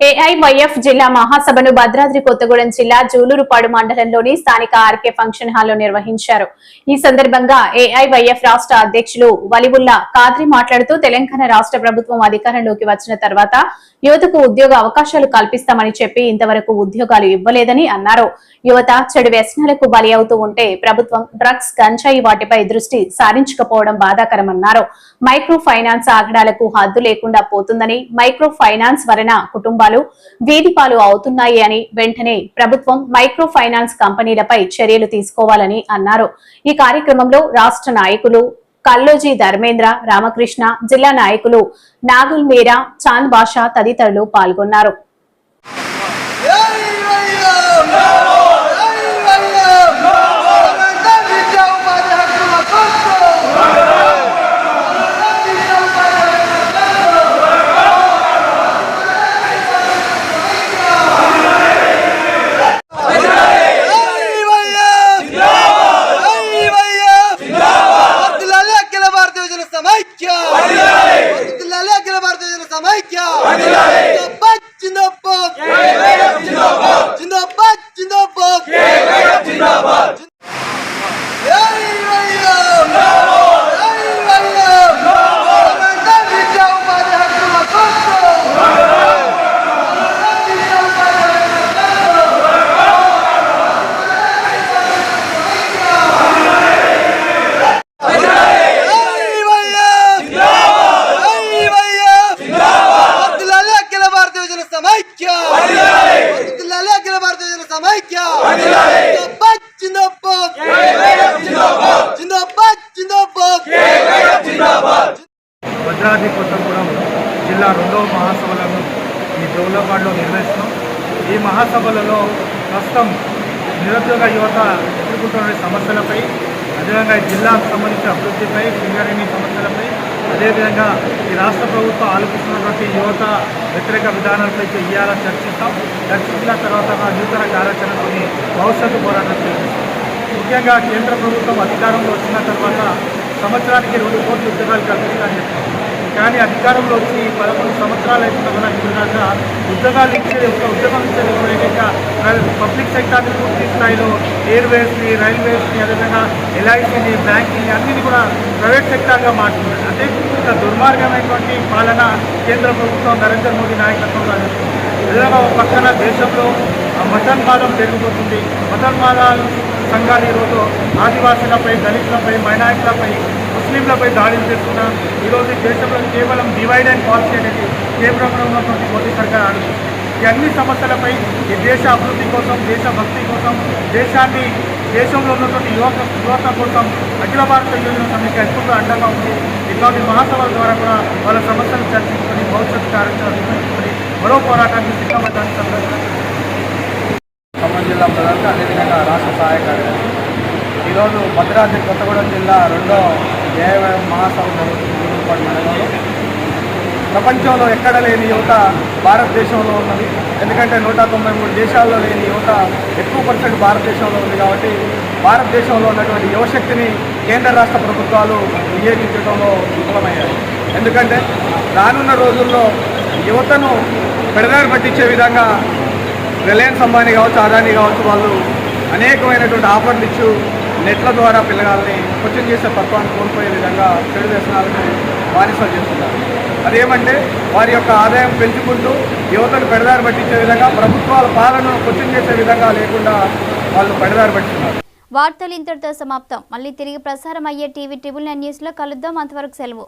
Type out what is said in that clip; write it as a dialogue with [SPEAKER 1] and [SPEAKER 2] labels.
[SPEAKER 1] AIYF జిల్లా మహాసభను భద్రాద్రి కొత్తగూడెం జిల్లా జూలూరుపాడు మండలంలోని స్థానిక ఆర్కే ఫంక్షన్ హాల్లో నిర్వహించారు. ఈ సందర్భంగా ఏఐవైఎఫ్ రాష్ట్ర అధ్యక్షులు వలివుల్లా కాద్రి మాట్లాడుతూ తెలంగాణ రాష్ట్ర ప్రభుత్వం అధికారంలోకి వచ్చిన తర్వాత యువతకు ఉద్యోగ అవకాశాలు కల్పిస్తామని చెప్పి ఇంతవరకు ఉద్యోగాలు ఇవ్వలేదని అన్నారు. యువత చెడు వ్యసనాలకు బలి అవుతూ ఉంటే ప్రభుత్వం డ్రగ్స్ గంజాయి వాటిపై దృష్టి సారించకపోవడం బాధాకరమన్నారు. మైక్రో ఫైనాన్స్ ఆగడాలకు హద్దు లేకుండా పోతుందని మైక్రో ఫైనాన్స్ వలన కుటుంబాలు వీధిపాలు అవుతున్నాయి అని వెంటనే ప్రభుత్వం మైక్రో ఫైనాన్స్ కంపెనీలపై చర్యలు తీసుకోవాలని అన్నారు. ఈ కార్యక్రమంలో రాష్ట్ర నాయకులు కల్లోజీ ధర్మేంద్ర రామకృష్ణ జిల్లా నాయకులు నాగుల్ మీరా చాంద్ బాషా తదితరులు పాల్గొన్నారు.
[SPEAKER 2] ない
[SPEAKER 3] భద్రాద్రి జిల్లా రెండవ మహాసభలను ఈ జౌలపాడులో నిర్వహిస్తున్నాం. ఈ మహాసభలలో ప్రస్తుతం నిరుద్యోగ యువత ఎదుర్కొంటున్న సమస్యలపై అదేవిధంగా ఈ జిల్లాకు సంబంధించిన అభివృద్ధిపై సింగరేణి సమస్యలపై అదేవిధంగా ఈ రాష్ట్ర ప్రభుత్వం ఆలోచిస్తున్నటువంటి యువత వ్యతిరేక విధానాలపై ఇవాళ చర్చిస్తాం. చర్చించిన తర్వాత నూతన కార్యాచరణతోని భవిష్యత్తు పోరాటం చేస్తాం ముఖ్యంగా కేంద్ర ప్రభుత్వం అధికారంలో వచ్చిన తర్వాత సంవత్సరానికి రెండు కోట్ల ఉద్యోగాలు కల్పిస్తారని చెప్తాం కానీ అధికారంలో వచ్చి పదకొండు సంవత్సరాలు అయితే కూడా ఇప్పటిదాకా ఉద్యోగాలు ఇచ్చేది ఒక ఉద్యోగం ఇచ్చేది కూడా ఏకంగా పబ్లిక్ సెక్టార్ని పూర్తి స్థాయిలో ఎయిర్వేస్ని రైల్వేస్ని అదేవిధంగా ఎల్ఐసిని బ్యాంకింగ్ అన్నిని కూడా ప్రైవేట్ సెక్టార్గా మారుతున్నారు అంటే ఇంత దుర్మార్గమైనటువంటి పాలన కేంద్ర ప్రభుత్వం నరేంద్ర మోదీ నాయకత్వంలో జరుగుతుంది. అదేవిధంగా ఒక పక్కన దేశంలో ఆ మతోన్మాదం పెరిగిపోతుంది. మతోన్మాదాలు సంఘాలు ఈరోజు ఆదివాసులపై దళితులపై మైనారిటీలపై ముస్లింలపై దాడులు చేస్తున్న ఈరోజు దేశంలో కేవలం డివైడ్ అండ్ పాలసీ అనేది కేంద్రంలో ఉన్నటువంటి మోదీ సర్కార్ ఆడుతుంది ఈ అన్ని సమస్యలపై ఈ దేశ అభివృద్ధి కోసం దేశ భక్తి కోసం దేశాన్ని దేశంలో ఉన్నటువంటి యువక యువత కోసం అఖిల భారత యోజన సమితి ఎక్కువగా అండగా ఉంది ఇట్లాంటి మహాసభల ద్వారా కూడా వాళ్ళ సమస్యలు చర్చించుకొని భవిష్యత్తు కార్యక్రమాలు మరో పోరాటానికి సిద్ధమవుతానికి
[SPEAKER 4] ఖమ్మం జిల్లా ప్రధాన అదేవిధంగా రాష్ట్ర సహాయ కార్యదర్శి ఈరోజు భద్రాద్రి కొత్తగూడెం జిల్లా రెండో దేవ మహాసభ జరుగుతుంది మండలంలో ప్రపంచంలో ఎక్కడ లేని యువత భారతదేశంలో ఉన్నది. ఎందుకంటే నూట తొంభై మూడు దేశాల్లో లేని యువత ఎక్కువ పర్సెంట్ భారతదేశంలో ఉంది కాబట్టి భారతదేశంలో ఉన్నటువంటి యువశక్తిని కేంద్ర రాష్ట్ర ప్రభుత్వాలు వినియోగించడంలో విఫలమయ్యాయి. ఎందుకంటే రానున్న రోజుల్లో యువతను పెడదారి పట్టించే విధంగా రిలయన్స్ అంబానీ కావచ్చు అదానీ కావచ్చు వాళ్ళు అనేకమైనటువంటి ఆఫర్లు ఇచ్చు నెట్ల ద్వారా పిల్లగాల్ని కోచింగ్ చేసే తత్వాన్ని కోల్పోయే విధంగా చెడు వ్యసనాలకు బానిసలు చేస్తున్నారు. అదేమంటే వారి యొక్క ఆదాయం పెంచుకుంటూ యువతను పెడదారి పట్టించే విధంగా ప్రభుత్వాల పాలన కోచింగ్ చేసే విధంగా లేకుండా వాళ్ళు పెడదారి పట్టిస్తున్నారు.
[SPEAKER 5] వార్తలు ఇంతటితో సమాప్తం. మళ్ళీ తిరిగి ప్రసారం అయ్యే టీవీ ట్రిబుల్ నైన్ న్యూస్లో కలుద్దాం. అంతవరకు సెలవు.